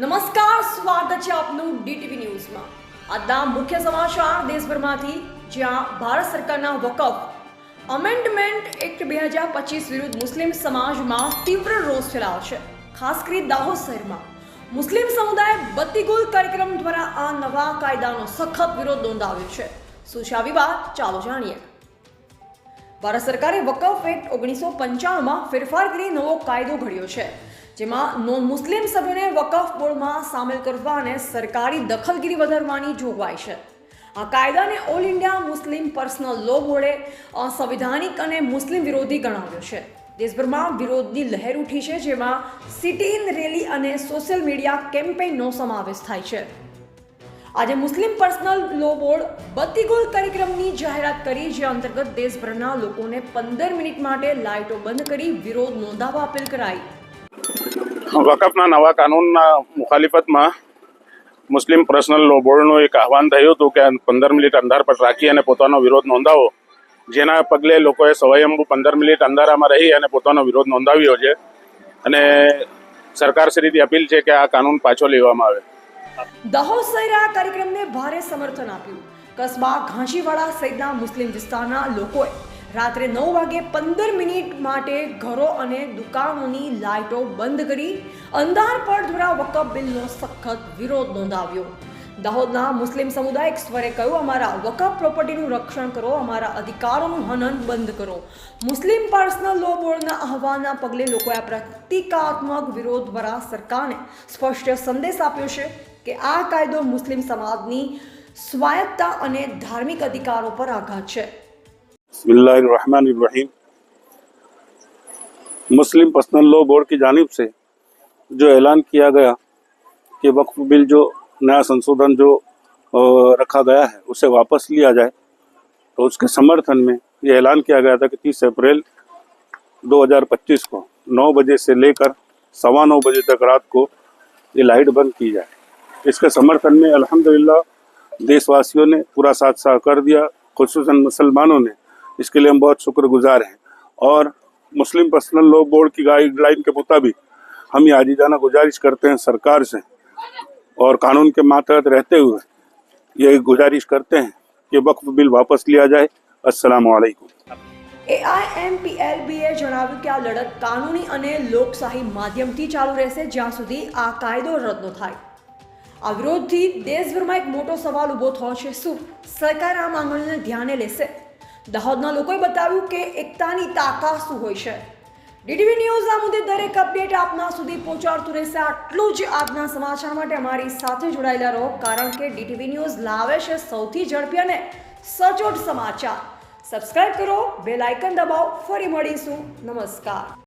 નમસ્કાર, સ્વાગત છે આપનું ડીટીવી ન્યૂઝમાં. આજના મુખ્ય સમાચાર દેશભરમાંથી, જ્યાં ભારત સરકારના વકફ, અમેન્ડમેન્ટ એક્ટ બે હજાર પચીસ વિરુદ્ધ મુસ્લિમ સમાજમાં તીવ્ર રોષ ફેલાયો છે. ખાસ કરી દાહોદ શહેરમાં. મુસ્લિમ સમુદાય બત્તીગુલ કાર્યક્રમ દ્વારા આ નવા કાયદાનો સખત વિરોધ નોંધાવ્યો છે. શું છે આ વિવાદ ચાલો જાણીએ. ભારત સરકારે વકફ એક્ટ ઓગણીસો પંચાણુંમાં ફેરફાર કરી નવો કાયદો ઘડ્યો છે. જેમાં નોન મુસ્લિમ સભ્યોને વકફ બોર્ડમાં સામેલ કરવા અને સરકારી દખલગીરી વધારવાની જોગવાઈ છે. આ કાયદાને All India Muslim Personal Law બોર્ડે સંવિધાનિક અને મુસ્લિમ વિરોધી ગણાવ્યો છે. દેશભરમાં વિરોધની લહેર ઉઠી છે, જેમાં સિટી ઇન રેલી અને સોશિયલ મીડિયા કેમ્પેઇનનો સમાવેશ થાય છે. આજે મુસ્લિમ પર્સનલ લો બોર્ડ બત્તીગુલ કાર્યક્રમની જાહેરાત કરી, જે અંતર્ગત દેશભરના લોકોને પંદર મિનિટ માટે લાઇટો બંધ કરી વિરોધ નોંધાવવા અપીલ કરાઈ. વકફના નવા કાનૂનના મુખાલિફતમાં મુસ્લિમ પર્સનલ લો બોર્ડનું એક આહવાન થયું હતું કે પંદર મિનિટ અંધાર પર રાખી અને પોતાનો વિરોધ નોંધાવો. જેના પગલે લોકોએ સ્વયંભૂ પંદર મિનિટ અંધારામાં રહી અને પોતાનો વિરોધ નોંધાવ્યો છે. અને સરકારશ્રીથી અપીલ છે કે આ કાનૂન પાછો લેવામાં આવે. દાહોદ શહેરે કાર્યક્રમને ભારે સમર્થન આપ્યું. કસ્બા ઘાંચીવાડા સહિતના મુસ્લિમ વિસ્તારના લોકોએ રાત્રે નવ વાગે પંદર મિનિટ માટે ઘરો અને દુકાનોની લાઇટો બંધ કરી અંધાર પર દ્વારા વકફ બિલનો સખત વિરોધ નોંધાવ્યો. દાહોદના મુસ્લિમ સમુદાય સ્વરે કહ્યું, અમારા વકફ પ્રોપર્ટીનું રક્ષણ કરો, અમારા અધિકારોનું હનન બંધ કરો. મુસ્લિમ પર્સનલ લો બોર્ડના આહવાનના પગલે લોકોએ આ પ્રતિકાત્મક વિરોધ દ્વારા સરકારને સ્પષ્ટ સંદેશ આપ્યો છે કે આ કાયદો મુસ્લિમ સમાજની સ્વાયત્તા અને ધાર્મિક અધિકારો પર આઘાત છે. बसमीम मुस्लिम पर्सनल लॉ बोर्ड की जानिब से जो ऐलान किया गया कि वक्फ बिल जो, नया संशोधन जो रखा गया है, उसे वापस लिया जाए तो उसके समर्थन में ये ऐलान किया गया था कि 30 अप्रैल 2025 को 9 बजे से लेकर सवा नौ बजे तक रात को ये लाइट बंद की जाए। इसके समर्थन में अल्हम्दुलिल्लाह देशवासियों ने पूरा साथ सहकार दिया। खसूस मुसलमानों ने इसके लिए हम बहुत शुक्रगुजार हैं और मुस्लिम पर्सनल लॉ बोर्ड की गाइडलाइन के मुताबिक हम ये आजीजाना गुजारिश करते हैं सरकार से और कानून के मातहत रहते हुए ये गुजारिश करते हैं कि वक्फ बिल वापस लिया जाए अस्सलाम वालेकुम એઆઈએમપીએલબીએ જણાવ્યું કે આ લડત કાનૂની અને લોકશાહી માધ્યમથી ચાલુ રહેશે જ્યાં સુધી આ કાયદો રદ ન થાય આ વિરોધથી દેશભરમાં એક મોટો સવાલ ઊભો થયો છે શું સરકાર આ માંગણીને ધ્યાને લેશે દાહોદના લોકોએ બતાવ્યું કે એકતાની તાકાત શું હોય છે. ડીટીવી ન્યૂઝ આ મુદ્દે દરેક અપડેટ આપના સુધી પહોંચાડતું રહેશે. આટલું જ આજના સમાચાર માટે અમારી સાથે જોડાયેલા રહો, કારણ કે ડીટીવી ન્યૂઝ લાવે છે સૌથી ઝડપી અને સચોટ સમાચાર. સબસ્ક્રાઇબ કરો, બેલ આઇકન દબાવો, ફરી મળીશું. નમસ્કાર.